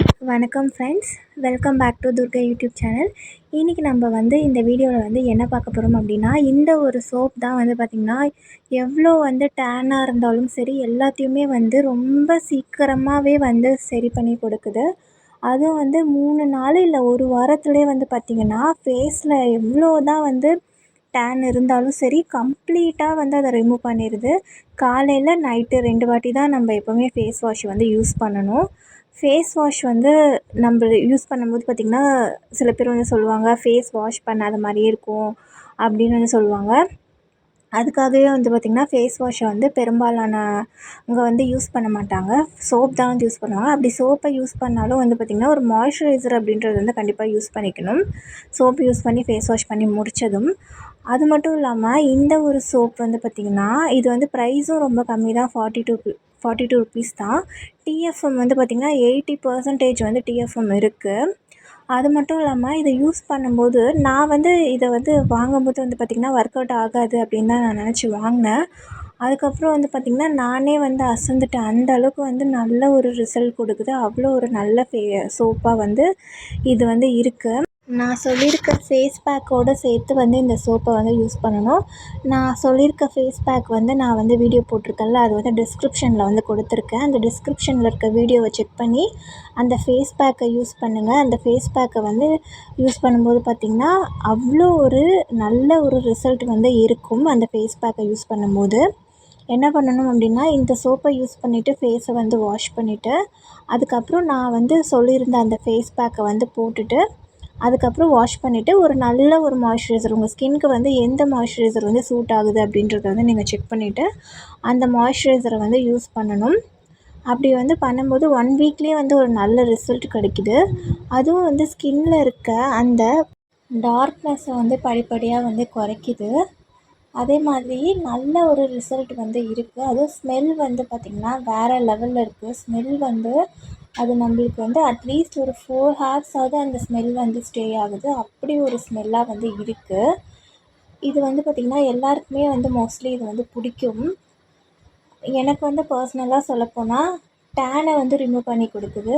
வணக்கம் friends welcome back to Durga YouTube channel இன்றைக்கி நம்ம வந்து இந்த வீடியோவில் வந்து என்ன பார்க்க போகிறோம் அப்படின்னா இந்த ஒரு சோப் தான் வந்து பார்த்திங்கன்னா எவ்வளோ வந்து டேனாக இருந்தாலும் சரி எல்லாத்தையுமே வந்து ரொம்ப சீக்கிரமாகவே வந்து சரி பண்ணி கொடுக்குது. அதுவும் வந்து மூணு நாள் இல்லை ஒரு வாரத்துலேயே வந்து பார்த்திங்கன்னா ஃபேஸில் எவ்வளோ தான் வந்து டேன் இருந்தாலும் சரி கம்ப்ளீட்டாக வந்து அதை ரிமூவ் பண்ணிடுது காலையில் நைட்டு ரெண்டு வாட்டி தான் நம்ம எப்போவுமே ஃபேஸ் வாஷ் வந்து யூஸ் பண்ணணும். ஃபேஸ் வாஷ் வந்து நம்ம யூஸ் பண்ணும்போது பார்த்திங்கன்னா சில பேர் வந்து சொல்லுவாங்க ஃபேஸ் வாஷ் பண்ணாத மாதிரியே இருக்கும் அப்படின்னு வந்து சொல்லுவாங்க. அதுக்காகவே வந்து பார்த்திங்கன்னா ஃபேஸ் வாஷை வந்து பெரும்பாலானவங்க வந்து யூஸ் பண்ண மாட்டாங்க. சோப் தான் வந்து யூஸ் பண்ணுவாங்க. அப்படி சோப்பை யூஸ் பண்ணாலும் வந்து பார்த்திங்கன்னா ஒரு மாய்ஸ்சரைசர் அப்படின்றது வந்து கண்டிப்பாக யூஸ் பண்ணிக்கணும். சோப் யூஸ் பண்ணி ஃபேஸ் வாஷ் பண்ணி முடித்ததும் அது மட்டும் இல்லாமல் இந்த ஒரு சோப் வந்து பார்த்திங்கன்னா இது வந்து ப்ரைஸும் ரொம்ப கம்மி தான் forty two forty two rupees தான் டிஎஃப்எம் வந்து பார்த்திங்கன்னா எயிட்டி பர்சன்டேஜ் வந்து டிஎஃப்எம் இருக்குது அது மட்டும் இல்லாமல் இதை யூஸ் பண்ணும்போது நான் வந்து இதை வந்து வாங்கும்போது வந்து பார்த்திங்கன்னா ஒர்க் அவுட் ஆகாது அப்படின்னு தான் நான் நினச்சி வாங்கினேன். அதுக்கப்புறம் வந்து பார்த்திங்கன்னா நானே வந்து அசந்துட்டேன். அந்த அளவுக்கு வந்து நல்ல ஒரு ரிசல்ட் கொடுக்குது. அவ்வளோ ஒரு நல்ல ஃபே சோப்பாக வந்து இது வந்து இருக்குது நான் சொல்லியிருக்க ஃபேஸ் பேக்கோடு சேர்த்து வந்து இந்த சோப்பை வந்து யூஸ் பண்ணணும். நான் சொல்லியிருக்க ஃபேஸ் பேக் வந்து நான் வந்து வீடியோ போட்டிருக்கேன்ல அது வந்து டிஸ்கிரிப்ஷனில் வந்து கொடுத்துருக்கேன். அந்த டிஸ்கிரிப்ஷனில் இருக்க வீடியோவை செக் பண்ணி அந்த ஃபேஸ் பேக்கை யூஸ் பண்ணுங்கள் அந்த ஃபேஸ் பேக்கை வந்து யூஸ் பண்ணும்போது பார்த்திங்கன்னா அவ்வளோ ஒரு நல்ல ஒரு ரிசல்ட் வந்து இருக்கும் அந்த ஃபேஸ் பேக்கை யூஸ் பண்ணும்போது. என்ன பண்ணணும் அப்படின்னா இந்த சோப்பை யூஸ் பண்ணிவிட்டு ஃபேஸை வந்து வாஷ் பண்ணிவிட்டு அதுக்கப்புறம் நான் வந்து சொல்லியிருந்த அந்த ஃபேஸ் பேக்கை வந்து போட்டுட்டு அதுக்கப்புறம் வாஷ் பண்ணிவிட்டு ஒரு நல்ல ஒரு மாய்ஸ்சரைசர் உங்கள் ஸ்கின்னுக்கு வந்து எந்த மாய்ஸ்சரைசர் வந்து சூட் ஆகுது அப்படின்றத வந்து நீங்கள் செக் பண்ணிவிட்டு அந்த மாய்ஸ்சரைசரை வந்து யூஸ் பண்ணணும். அப்படி வந்து பண்ணும்போது ஒன் வீக்லேயே வந்து ஒரு நல்ல ரிசல்ட் கிடைக்கிது. அதுவும் வந்து ஸ்கின்னில் இருக்க அந்த டார்க்னஸை வந்து படிப்படியாக வந்து குறைக்கிது. அதே மாதிரி நல்ல ஒரு ரிசல்ட் வந்து இருக்குது அதுவும் ஸ்மெல் வந்து பார்த்திங்கன்னா வேறு லெவலில் இருக்குது ஸ்மெல் வந்து அது நம்மளுக்கு வந்து அட்லீஸ்ட் ஒரு ஃபோர் ஹார்ஸாவது அந்த ஸ்மெல் வந்து ஸ்டே ஆகுது. அப்படி ஒரு ஸ்மெல்லாக வந்து இருக்குது இது வந்து பார்த்திங்கன்னா எல்லாருக்குமே வந்து மோஸ்ட்லி இது வந்து பிடிக்கும். எனக்கு வந்து பர்சனலாக சொல்லப்போனால் டேனை வந்து ரிமூவ் பண்ணி கொடுக்குது.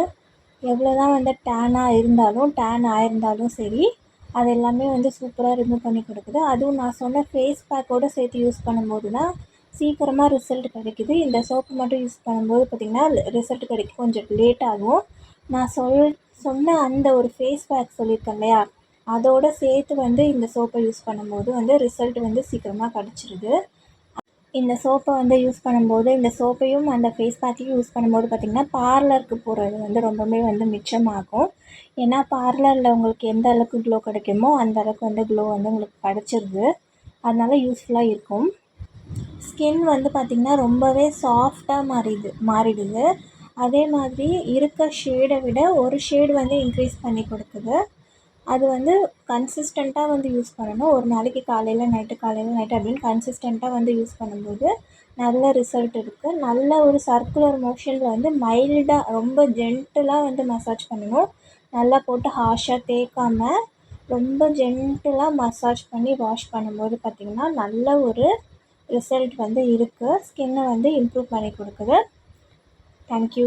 எவ்வளோ தான் வந்து டேனாக இருந்தாலும் டேன் ஆயிருந்தாலும் சரி அது எல்லாமே வந்து சூப்பராக ரிமூவ் பண்ணி கொடுக்குது. அதுவும் நான் சொன்ன ஃபேஸ் பேக்கோடு சேர்த்து யூஸ் பண்ணும்போது தான் சீக்கிரமாக ரிசல்ட் கிடைக்கிது. இந்த சோப்பு மட்டும் யூஸ் பண்ணும்போது பார்த்திங்கன்னா ரிசல்ட் கிடைக்க கொஞ்சம் லேட் ஆகும். நான் சொல் சொன்ன அந்த ஒரு ஃபேஸ் பேக் சொல்லியிருக்கேன் இல்லையா? அதோடு சேர்த்து வந்து இந்த சோப்பை யூஸ் பண்ணும்போது வந்து ரிசல்ட் வந்து சீக்கிரமாக கிடச்சிருது. இந்த சோப்பை வந்து யூஸ் பண்ணும்போது இந்த சோப்பையும் அந்த ஃபேஸ் பேக்கையும் யூஸ் பண்ணும்போது பார்த்திங்கன்னா பார்லருக்கு போகிறது வந்து ரொம்பவே வந்து மிச்சமாகும். ஏன்னா பார்லரில் உங்களுக்கு எந்த அளவுக்கு க்ளோ கிடைக்குமோ அந்த அளவுக்கு வந்து க்ளோ வந்து உங்களுக்கு கிடச்சிருது. அதனால் யூஸ்ஃபுல்லாக இருக்கும். ஸ்கின் வந்து பார்த்திங்கன்னா ரொம்பவே சாஃப்டாக மாறிடுது மாறிடுது. அதே மாதிரி இருக்க ஷேடை விட ஒரு ஷேடு வந்து இன்க்ரீஸ் பண்ணி கொடுக்குது. அது வந்து கன்சிஸ்டண்ட்டாக வந்து யூஸ் பண்ணணும். ஒரு நாளைக்கு காலையில் நைட்டு காலையில் நைட்டு அப்படின்னு கன்சிஸ்டண்ட்டாக வந்து யூஸ் பண்ணும்போது நல்ல ரிசல்ட் இருக்குது நல்ல ஒரு சர்க்குலர் மோஷனில் வந்து மைல்டாக ரொம்ப ஜென்டிலாக வந்து மசாஜ் பண்ணணும். நல்லா போட்டு ஹார்ஷாக தேய்க்காமல் ரொம்ப ஜென்டிலாக மசாஜ் பண்ணி வாஷ் பண்ணும்போது பார்த்திங்கன்னா நல்ல ஒரு ரிசல்ட் வந்து இருக்குது ஸ்கின்னை வந்து இம்ப்ரூவ் பண்ணி கொடுக்குது. தேங்க்யூ